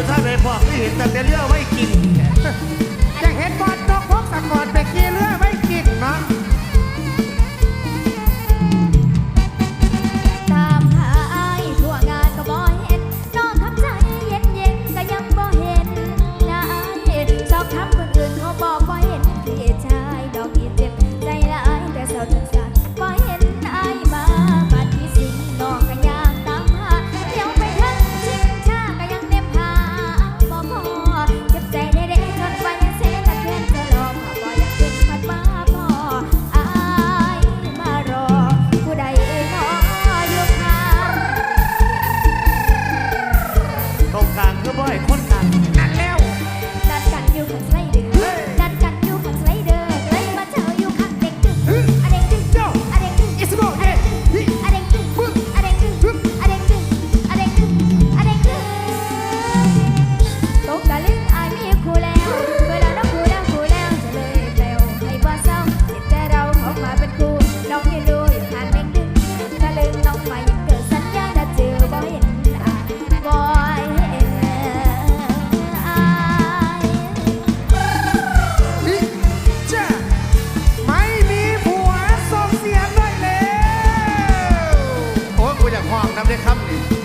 อยู่ท่าไหนพ่อไม่เห็นแต่เรือไว้ย น้ำได้ค่ำนี่